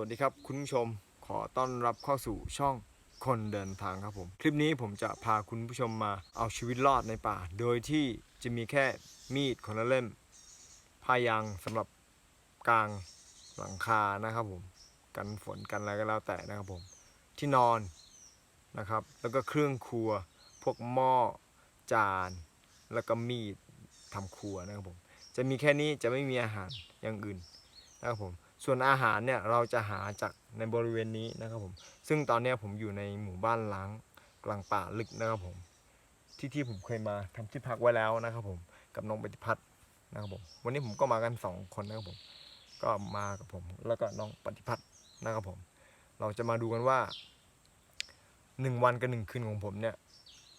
วัสดีครับคุณผู้ชมขอต้อนรับเข้าสู่ช่องคนเดินทางครับผม คลิปนี้ผมจะพาคุณผู้ชมมาเอาชีวิตรอดในป่า โดยที่จะมีแค่มีดคนละเล่มพายางสำหรับกลางหลังคานะครับผม กันฝนกันอะไรก็แล้วแต่นะครับผม ที่นอนนะครับ แล้วก็เครื่องครัว พวกหม้อจาน แล้วก็มีดทำครัวนะครับผม จะมีแค่นี้จะไม่มีอาหารอย่างอื่นนะครับผม ส่วนอาหารเนี่ยเราจะหาจากในบริเวณนี้นะครับผม ซึ่งตอนนี้ผมอยู่ในหมู่บ้านล้างกลางป่าลึกนะครับผม ที่ที่ผมเคยมาทำที่พักไว้แล้วนะครับผม กับน้องปฏิพัฒน์นะครับผม วันนี้ผมก็มากันสองคนนะครับผม ก็มากับผมแล้วก็น้องปฏิพัฒน์นะครับผม เราจะมาดูกันว่าหนึ่งวันกับหนึ่งคืนของผมเนี่ย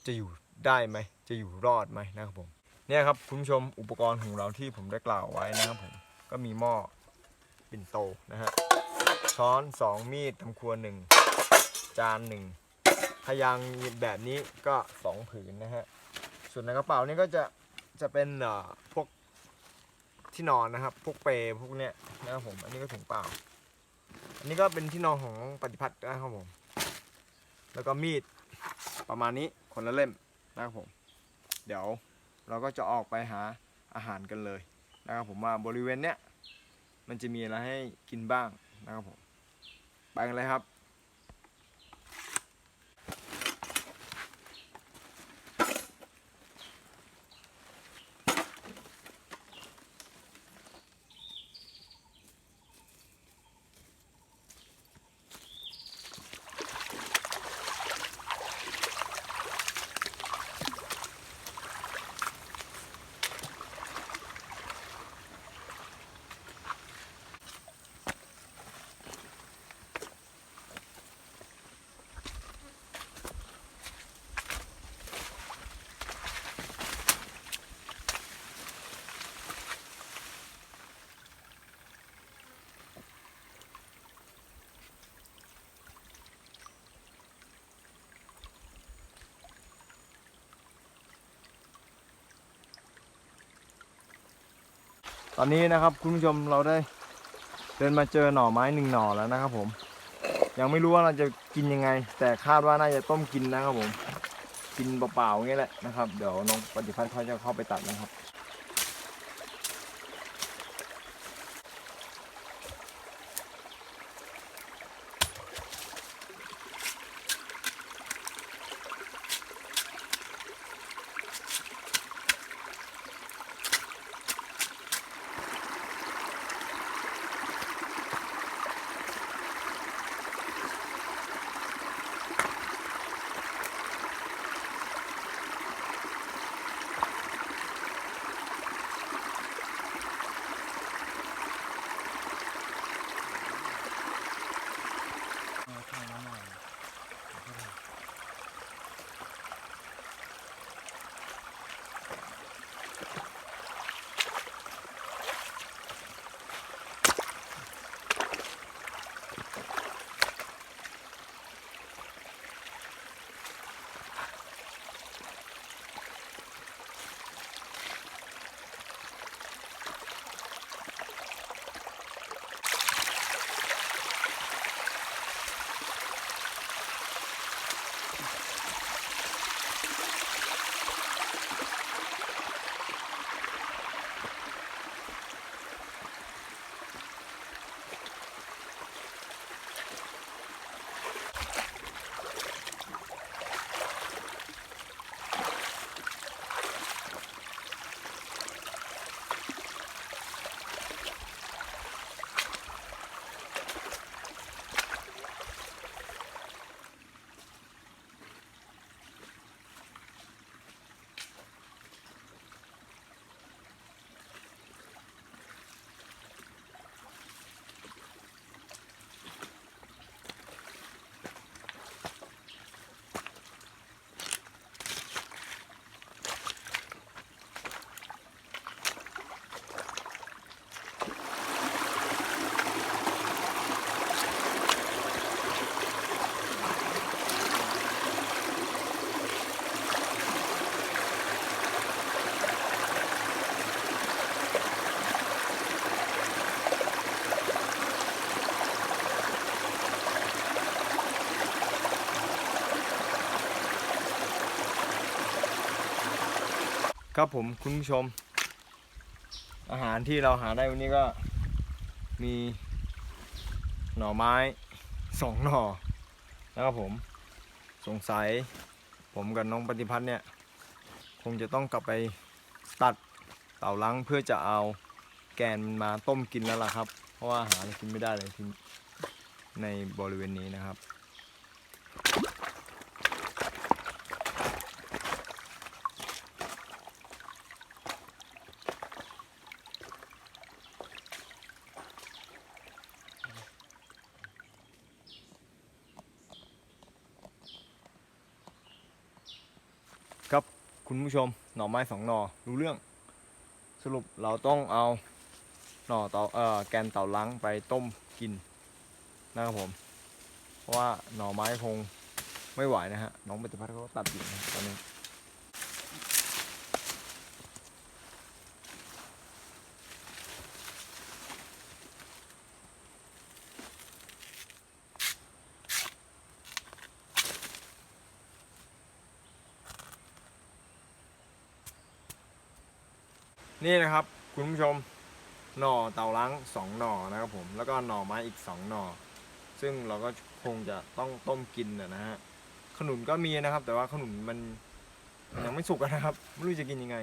จะอยู่ได้ไหม จะอยู่รอดไหมนะครับผม เนี่ยครับคุณผู้ชมอุปกรณ์ของเราที่ผมได้กล่าวไว้นะครับผม ก็มีหม้อ ปิ่นโตนะฮะช้อนสองมีดทำครัวหนึ่งจานหนึ่งพยางแบบนี้ก็สองผืนนะฮะส่วนในกระเป๋านี่ก็จะจะเป็นเอ่อพวกที่นอนนะครับ พวกเปพวกเนี้ยนะครับผม อันนี้ก็ถุงเปล่า อันนี้ก็เป็นที่นอนของปฏิพัฒน์นะครับผม แล้วก็มีดประมาณนี้คนละเล่มนะครับผม เดี๋ยวเราก็จะออกไปหาอาหารกันเลยนะครับผมว่าบริเวณเนี้ย มันจะมีอะไรให้กินบ้างนะครับผม ไปกันเลยครับ ตอนนี้นะครับคุณผู้ชมเราได้เดินมาเจอหน่อไม้หนึ่งหน่อแล้วนะครับผม ยังไม่รู้ว่าเราจะกินยังไง แต่คาดว่าน่าจะต้มกินนะครับผม กินเปล่าๆอย่างนี้แหละนะครับ เดี๋ยวน้องปฏิพัฒน์เขาจะเข้าไปตัดนะครับ ครับผมคุณผู้ชม อาหารที่เราหาได้วันนี้ก็มีหน่อไม้สองหน่อนะครับผมสงสัยผมกับน้องปฏิพัฒน์เนี่ย คงจะต้องกลับไปตัดเต่าลังเพื่อจะเอาแกนมันมาต้มกินแล้วล่ะครับ เพราะว่าหาอะไรกินไม่ได้เลยที่ในบริเวณนี้นะครับ คุณผู้ชมหน่อไม้สองหน่อรู้เรื่อง สรุปเราต้องเอาหน่อเต่าเอ่อแกนเต่าล้างไปต้มกินนะครับผม เพราะว่าหน่อไม้คงไม่ไหวนะฮะน้องปฏิพัฒน์เขาก็ตัดอยู่ตอนนี้ นี่นะครับ คุณผู้ชมหน่อเต่าล้างสองหน่อนะครับผมแล้วก็หน่อไม้อีกสองหน่อ ซึ่งเราก็คงจะต้องต้มกินนะฮะขนุนก็มีนะครับ แต่ว่าขนุนมันมันยังไม่สุกนะครับไม่รู้จะกินยังไง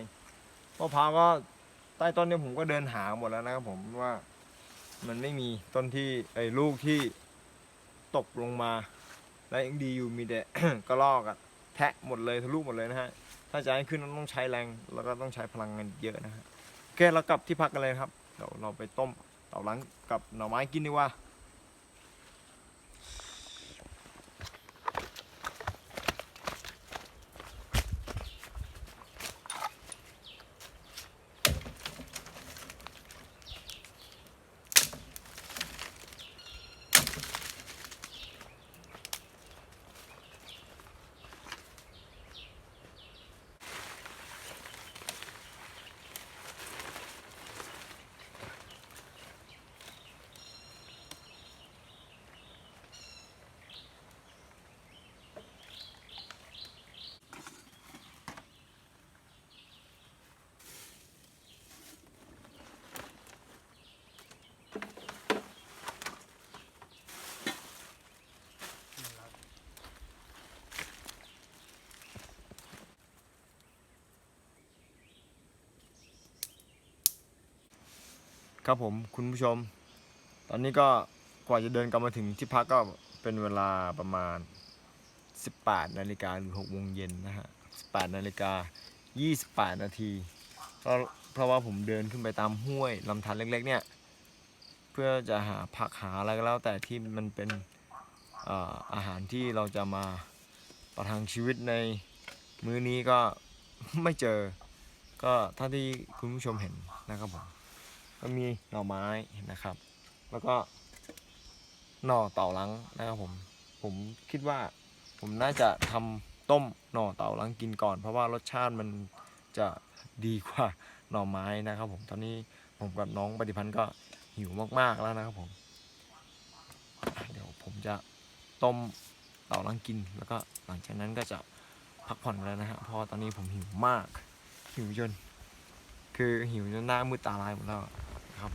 มะพร้าวก็ใต้ต้นเนี่ยผมก็เดินหาหมดแล้วนะครับผมว่ามันไม่มีต้นที่ไอ้ลูกที่ตกลงมา และยังดีอยู่มีแต่กระรอกอะแทะหมดเลยทะลุหมดเลยนะฮะ ถ้าจะให้ขึ้นต้องใช้แรง แล้วก็ต้องใช้พลังงานเยอะนะฮะโอเคเรากลับที่พักกันเลยครับเดี๋ยวเราไปต้มเต่าล้างกับหน่อไม้กินดีกว่า ครับผมคุณผู้ชม ตอนนี้ก็กว่าจะเดินกลับมาถึงที่พักก็เป็นเวลาประมาณ 18นาฬิกาหรือ6โมงเย็นนะฮะ18นาฬิกา28 นาทีเพราะเพราะว่าผมเดินขึ้นไปตามห้วยลำธารเล็กๆเนี่ย เพื่อจะหาผักหาอะไรก็แล้ว แต่ที่มันเป็นอาหารที่เราจะมาประทังชีวิตในมื้อนี้ก็ไม่เจอ ก็ท่าที่คุณผู้ชมเห็นนะครับผม ก็มีหน่อไม้นะครับ แล้วก็หน่อเต่าลังนะครับผม ผมคิดว่าผมน่าจะทำต้มหน่อเต่าลังกินก่อน เพราะว่ารสชาติมันจะดีกว่าหน่อไม้นะครับ ผมตอนนี้ผมกับน้องปฏิพันธ์ก็หิวมากๆแล้วนะครับผม เดี๋ยวผมจะต้มเต่าลังกิน แล้วก็หลังจากนั้นก็จะพักผ่อนกันแล้วนะฮะเพราะตอนนี้ผมหิวมาก หิวจนคือหิวจนหน้ามืดตาลายหมดแล้วครับ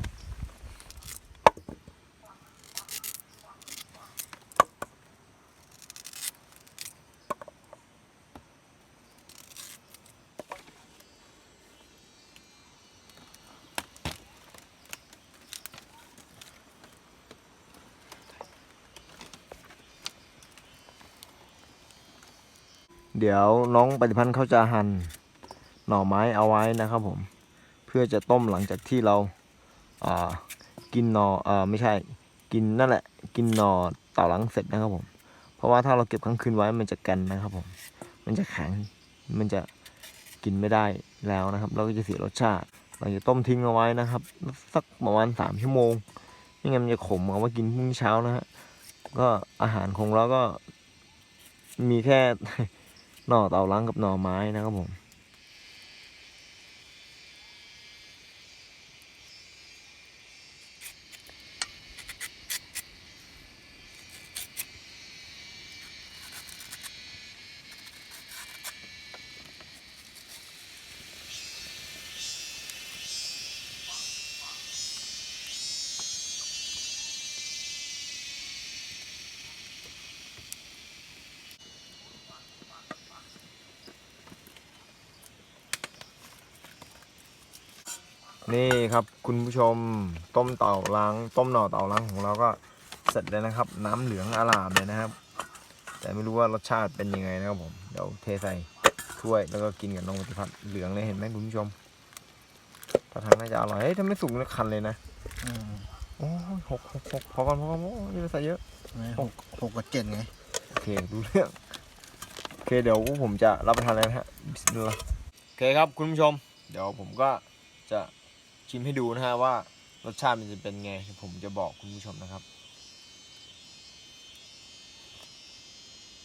เดี๋ยวน้องปฏิพันธ์เขาจะหั่นหน่อไม้เอาไว้นะครับผม เพื่อจะต้มหลังจากที่เราอ่ากินหนออ่าไม่ใช่กินนั่นแหละ กินหนอต่าหลังเสร็จนะครับผม เพราะว่าถ้าเราเก็บค้างคืนไว้มันจะแกันนะครับผม มันจะแข็งมันจะกินไม่ได้แล้วนะครับ เราก็จะเสียรสชาติ เราจะต้มทิ้งเอาไว้นะครับ สักประมาณสามชั่วโมงไม่งั้นมันจะขมเอาไว้กินพรุ่งนี้เช้านะฮะก็อาหารของเราก็มีแค่ หน่อเต่าล้างกับหน่อไม้นะครับผม นี่ครับคุณผู้ชมต้มเต่าล้างต้มหน่อเต่าล้างของเราก็เสร็จแล้วนะครับ น้ำเหลืองอลามเลยนะครับ แต่ไม่รู้ว่ารสชาติเป็นยังไงนะครับผมเดี๋ยวเทใส่ถ้วยแล้วก็กินกับน้องปฏิพัฒน์เหลืองเลยเห็นไหมคุณผู้ชมถ้าทางน่าจะอร่อยเฮ้ยถ้าไม่สุกนี่คันเลยนะอืมโอ้ยหกหกหกพอก่อนพอก่อนโอ้ยนี่เราใส่เยอะหกหกกับเจ็ดไงโอเครู้เรื่องโอเคเดี๋ยวผมจะรับประทานเลยนะฮะบิสมิลลาห์โอเคครับคุณผู้ชม เดี๋ยวผมก็จะ ชิมให้ดูนะฮะว่ารสชาติมันจะเป็นไง ผมจะบอกคุณผู้ชมนะครับ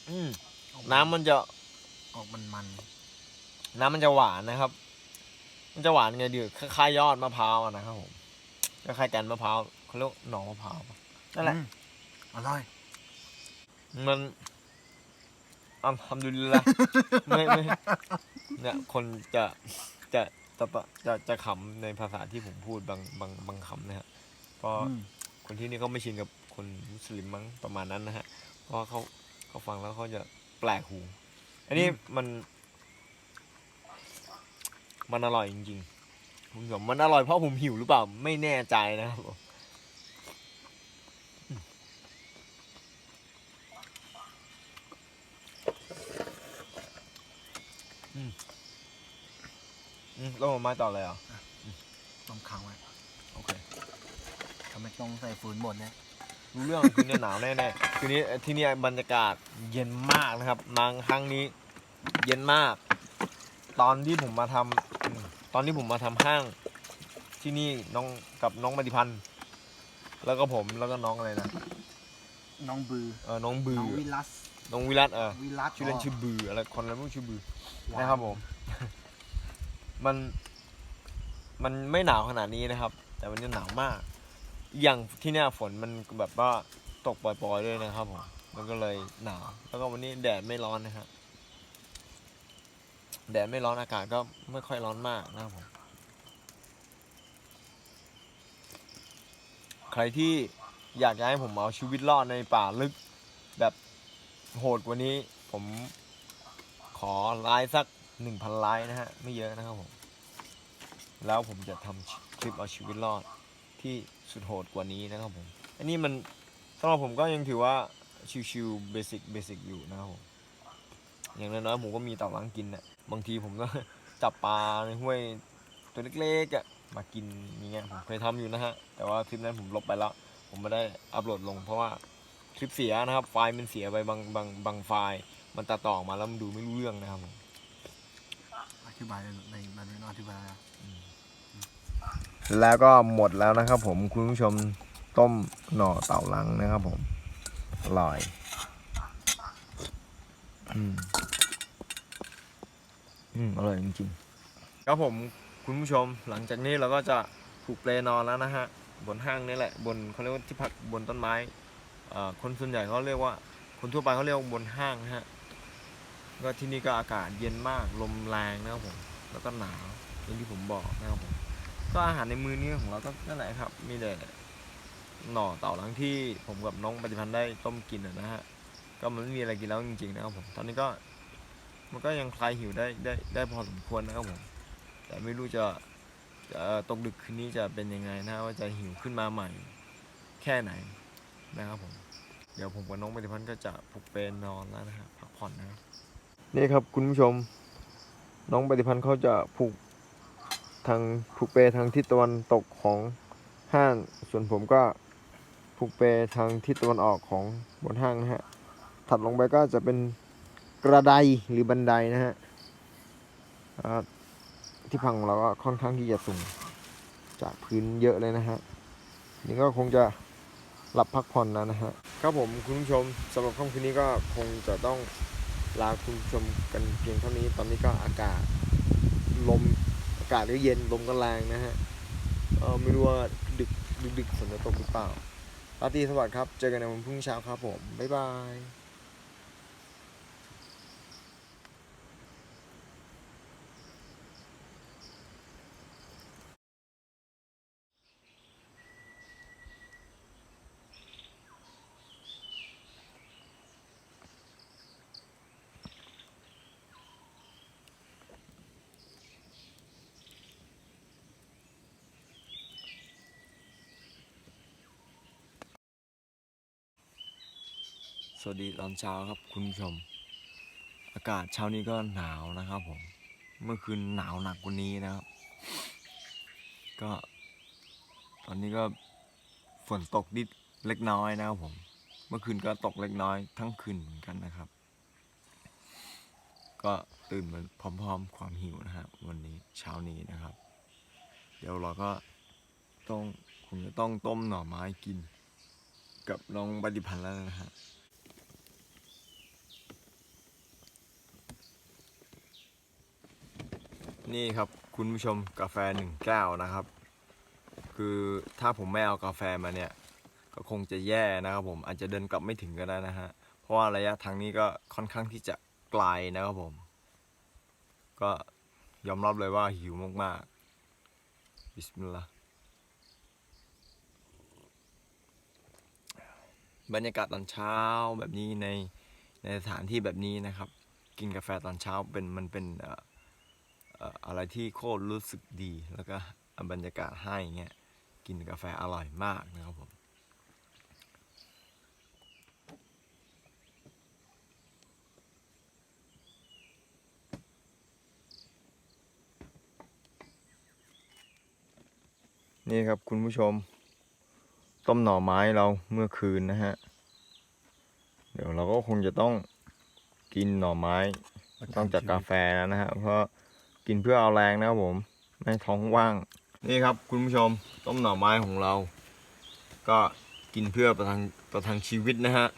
อืมน้ำมันจะออกมันมันน้ำมันจะหวานนะครับ มันจะหวานไงดีคล้ายๆยอดมะพร้าวอะนะครับผมคล้ายๆแกนมะพร้าวเขาเรียกหนองมะพร้าวปะนั่นแหละอืมอร่อย มันอัลฮัมดุลิลละไม่ไม่เนี่ยคนจะจะ จะจะจะขำในภาษาที่ผมพูดบางบางบางคำนะฮะเพราะอืมคนที่นี่เขาไม่ชินกับคนมุสลิมมั้งประมาณนั้นนะฮะ เพราะว่าเขาเขาฟังแล้วเขาจะแปลกหู อันนี้มัน มันอร่อยจริงๆคุณผู้ชมมันอร่อยเพราะผมหิวหรือเปล่าไม่แน่ใจนะครับผมอืมอืม แล้วผมมาต่อเลยเหรอต้มค้างไว้โอเคทำไมต้องใส่ฟืนหมดเนี่ยรู้เรื่อง คืนนี้หนาวแน่ๆคืนนี้ที่นี่บรรยากาศเย็นมากนะครับมาครั้งนี้ เย็นมาก ตอนที่ผมมาทำอืมตอนที่ผมมาทำห้าง ที่นี่น้องกับน้องปฏิพันธ์แล้วก็ผมแล้วก็น้องอะไรนะน้องบือเออน้องบือน้องวิลัสน้องวิรัตเออวิรัสชื่อเล่นชื่อบืออะไรคนอะไรไม่รู้ชื่อบือว้าวนะครับผม มันมันไม่หนาวขนาดนี้นะครับ แต่วันนี้หนาวมาก อย่างที่เนี่ยฝนมันแบบว่าตกปล่อยๆด้วยนะครับผมมันก็เลยหนาว แล้วก็วันนี้แดดไม่ร้อนนะครับแดดไม่ร้อนอากาศก็ไม่ค่อยร้อนมากนะครับผมใครที่อยากจะให้ผมเอาชีวิตรอดในป่าลึกแบบโหดกว่านี้ ผมขอไลค์สัก หนึ่งพันไลค์นะฮะ ไม่เยอะนะครับผม แล้วผมจะทำคลิปเอาชีวิตรอดที่สุดโหดกว่านี้นะครับผม อันนี้มันสำหรับผมก็ยังถือว่าชิวๆเบสิกเบสิกอยู่นะครับผม อย่างน้อยๆผมก็มีเต่าล้างกินน่ะบางทีผมก็จับปลาในห้วยตัวเล็กๆอะมากินอย่างเงี้ยผมเคยทำอยู่นะฮะ แต่ว่าคลิปนั้นผมลบไปแล้ว ผมไม่ได้อัปโหลดลง เพราะว่าคลิปเสียนะครับ ไฟล์มันเสียไปบางบางบางไฟล์ มันตัดต่อออกมาแล้วมันดูไม่รู้เรื่องนะครับผม ธิบายในมันไม่ต้องอธิบายแล้วแล้วก็หมดแล้วนะครับ ผมคุณผู้ชมต้มหน่อเต่าลังนะครับ ผมอร่อยอืมอืมอร่อยจริงๆครับผมคุณผู้ชมหลังจากนี้เราก็จะผูกเปลนอนแล้วนะฮะ บนห้างนี่แหละ บนเขาเรียกว่าที่พักบนต้นไม้คนส่วนใหญ่เขาเรียกว่า คนทั่วไปเขาเรียกว่าบนห้างนะฮะ ก็ที่นี่ก็อากาศเย็นมากลมแรงนะครับผมแล้วก็หนาวอย่างที่ผมบอกนะครับผมก็อาหารในมือนี้ของเราก็นั่นแหละครับ มีแต่หน่อเต่าหลังที่ผมกับน้องปฏิพันธ์ได้ต้มกินนะฮะก็มันไม่มีอะไรกินแล้วจริงๆนะครับผมตอนนี้ก็มันก็ยังคลายหิวได้ได้ได้พอสมควรนะครับผมแต่ไม่รู้จะจะตกดึกคืนนี้จะเป็นยังไงนะว่าจะหิวขึ้นมาใหม่แค่ไหนนะครับผมเดี๋ยวผมกับน้องปฏิพันธ์ก็จะผูกเปนนอนแล้วนะครับพักผ่อนนะครับ นี่ครับคุณผู้ชม น้องปฏิพันธ์เขาจะผูกทางผูกเปทางทิศตะวันตกของห้าง ส่วนผมก็ผูกเปทางทิศตะวันออกของบนห้างนะฮะ ถัดลงไปก็จะเป็นกระไดหรือบันไดนะฮะที่พังของเราก็ค่อนข้างที่จะสูงจากพื้นเยอะเลยนะฮะ นี่ก็คงจะหลับพักผ่อนแล้วนะฮะ ครับผมคุณผู้ชมสำหรับค่ำคืนนี้ก็คงจะต้อง ลาคุณชมกันเพียงเท่านี้ตอนนี้ก็อากาศลมอากาศก็เย็นลมก็แรงนะฮะเออไม่รู้ว่าดึกดึกดึกฝนจะตกหรือเปล่าราตรีสวัสดิ์ครับ เจอกันในวันพรุ่งนี้เช้าครับผม บ๊ายบาย สวัสดีตอนเช้าครับคุณผู้ชม อากาศเช้านี้ก็หนาวนะครับผม เมื่อคืนหนาวหนักกว่านี้นะครับ ก็ ตอนนี้ก็ฝนตกนิดเล็กน้อยนะครับผม เมื่อคืนก็ตกเล็กน้อยทั้งคืนเหมือนกันนะครับ ก็ตื่นมาพร้อมๆ ความหิวนะฮะวันนี้เช้านี้นะครับ เดี๋ยวเราก็ต้องคงจะต้องต้มหน่อไม้กิน กับน้องปฏิพันธ์แล้วนะฮะ นี่ครับคุณผู้ชมกาแฟหนึ่งแก้วนะครับ คือถ้าผมไม่เอากาแฟมาเนี่ย ก็คงจะแย่นะครับผมอาจจะเดินกลับไม่ถึงก็ได้นะฮะเพราะว่าระยะทางนี้ก็ค่อนข้างที่จะไกลนะครับผม ก็ยอมรับเลยว่าหิวมากๆบิสมิลลาห์บรรยากาศตอนเช้าแบบนี้ในในสถานที่แบบนี้นะครับ กินกาแฟตอนเช้าเป็นมันเป็นเอ่อ อะไรที่โคตรรู้สึกดี แล้วก็บรรยากาศให้เงี้ยกินกาแฟอร่อยมากนะครับผมนี่ครับคุณผู้ชม ต้มหน่อไม้เราเมื่อคืนนะฮะ เดี๋ยวเราก็คงจะต้องกินหน่อไม้ต้องจากกาแฟแล้วนะฮะเพราะ กินเพื่อเอาแรงนะครับผมไม่ให้ท้องว่าง นี่ครับคุณผู้ชมต้มหน่อไม้ของเรา ก็กินเพื่อประทังประทังชีวิตนะฮะ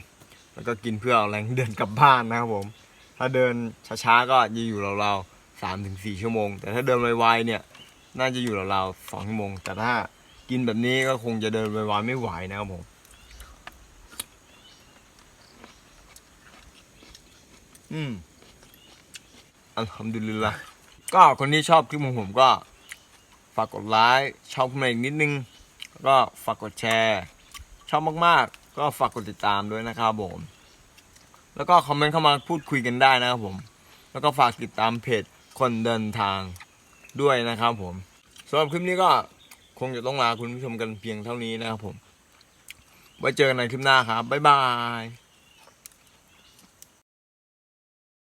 แล้วก็กินเพื่อเอาแรงเดินกลับบ้านนะครับผม ถ้าเดินช้าๆก็จะอยู่เราๆสามถึงสี่ชั่วโมง แต่ถ้าเดินไวๆเนี่ยน่าจะอยู่เราๆสองชั่วโมง แต่ถ้ากินแบบนี้ก็คงจะเดินไวๆไม่ไหวนะครับผมอืมอัลฮัมดุลิลละ ก็คนที่ชอบคลิปของผมก็ฝากกดไลค์ชอบขึ้นมอีกนิดนึงแล้วก็ฝากกดแชร์ชอบมากๆ ก็ฝากกดติดตามด้วยนะครับผม แล้วก็คอมเมนต์เข้ามาพูดคุยกันได้นะครับผม แล้วก็ฝากติดตามเพจคนเดินทางด้วยนะครับผมสำหรับคลิปนี้ก็คงจะต้องลาคุณผู้ชมกันเพียงเท่านี้นะครับผม ไว้เจอกันในคลิปหน้าครับ บ๊ายบาย